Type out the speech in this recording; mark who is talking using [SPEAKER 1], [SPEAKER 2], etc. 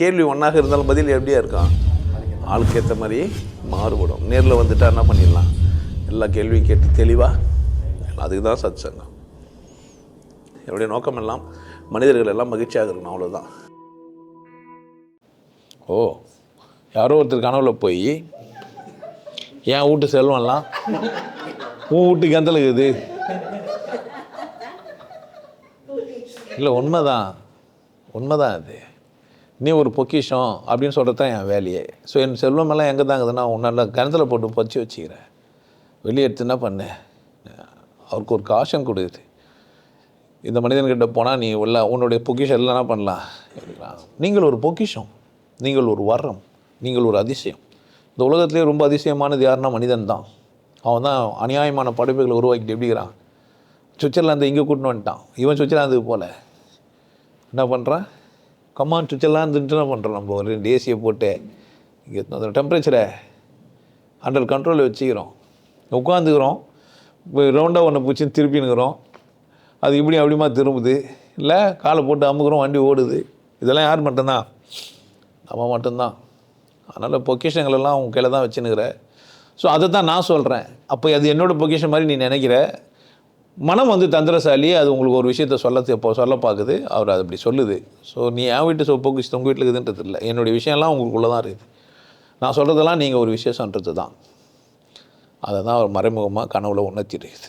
[SPEAKER 1] கேள்வி ஒன்றாக இருந்தாலும் பதில் எப்படியா இருக்கான் ஆளுக்கு ஏற்ற மாதிரி மாறுபடும். நேரில் வந்துட்டா என்ன பண்ணிடலாம்? எல்லா கேள்வியும் கேட்டு தெளிவாக அதுக்கு தான் சத் சங்கம் என்னுடைய நோக்கம் எல்லாம் மனிதர்கள் எல்லாம் மகிழ்ச்சியாக இருக்கணும் அவ்வளோதான் ஓ யாரோ ஒருத்தர் கனவுல போய் என் வீட்டு செல்வம்லாம்? உன் வீட்டுக்கு கந்தல் இருக்குது. இல்லை உண்மைதான். உண்மைதான் அது. நீ ஒரு பொக்கிஷம் அப்படின்னு சொல்கிறது தான் என் வேலையே. ஸோ என் செல்வமெல்லாம் எங்கே தாங்குதுன்னா உன்னால கிணத்துல போட்டு பச்சு வச்சுக்கிறேன். வெளியே எடுத்து என்ன பண்ண? அவருக்கு ஒரு காஷன் கொடுக்குது இந்த மனிதன்கிட்ட போனால் நீ உள்ள உன்னுடைய பொக்கிஷம் எல்லாம் என்ன பண்ணலாம்? நீங்கள் ஒரு பொக்கிஷம் நீங்கள் ஒரு வரம் நீங்கள் ஒரு அதிசயம். இந்த உலகத்திலே ரொம்ப அதிசயமானது யாருன்னா மனிதன் தான். அவன் தான் அநியாயமான படைப்புகளை உருவாக்கிட்டு எப்படிங்கிறான் சுவிட்சர்லாந்து இங்கே கூட்டின்னு வந்துட்டான். இவன் சுவிட்சர்லாந்துக்கு போல. என்ன பண்ணுறான் கமான் சுவிட்சர்லாந்துன்ட்டு என்ன பண்ணுறோம் நம்ம ஒரு ரெண்டு ஏசியை போட்டு. இங்கே அந்த டெம்பரேச்சரை அண்டர் கண்ட்ரோலில் வச்சுக்கிறோம். உட்காந்துக்கிறோம் ரவுண்டாக ஒன்று பிடிச்சி திருப்பினுக்கிறோம் அது இப்படி அப்படிமா திரும்புது. இல்லை காலை போட்டு அமுக்குறோம் வண்டி ஓடுது. இதெல்லாம் யார் மட்டும்தான்? நம்ம மட்டும்தான். அதனால் பொக்கிஷங்கள் உங்கள் கையில் தான் வச்சுன்னுக்கிற. ஸோ அதை தான் நான் சொல்கிறேன் அப்போ அது என்னோடய பொக்கிஷன் மாதிரி நீ நினைக்கிற? மனம் வந்து தந்திரசாலி அது உங்களுக்கு ஒரு விஷயத்த சொல்ல இப்போ சொல்ல பார்க்குது அவர் அது அப்படி சொல்லுது. ஸோ நீ என் வீட்டு சொ உங்கள் வீட்டில் இருக்குதுன்றது இல்லை. என்னுடைய விஷயம்லாம் உங்களுக்குள்ளே தான் இருக்குது. நான் சொல்கிறதெல்லாம் நீங்கள் ஒரு விசேஷன்றது தான் அதை தான் அவர் மறைமுகமாக கனவுல உணர்த்திடுது